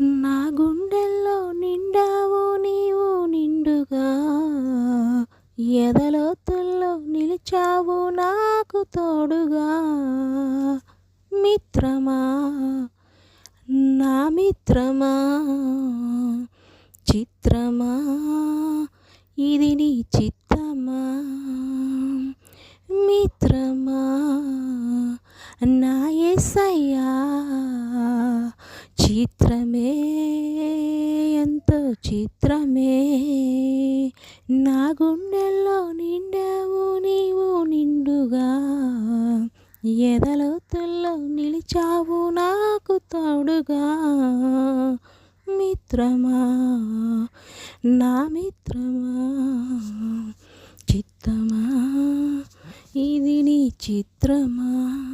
నా గుండెల్లో నిండావు నీవు నిండుగా. ఎదలోతుల్లో నిలిచావు నాకు తోడుగా. మిత్రమా నా మిత్రమా చిత్రమా ఇది నీ చిత్తమా. మిత్రమా నా ఎస్సయ్యా చిత్రమే ఎంతో చిత్రమే. నా గుండెల్లో నిండావు నీవు నిండుగా. ఎదలోతుల్లో నిలిచావు నాకు తోడుగా. మిత్రమా నా మిత్రమా చిత్తమా. ఇది నీ చిత్రమా.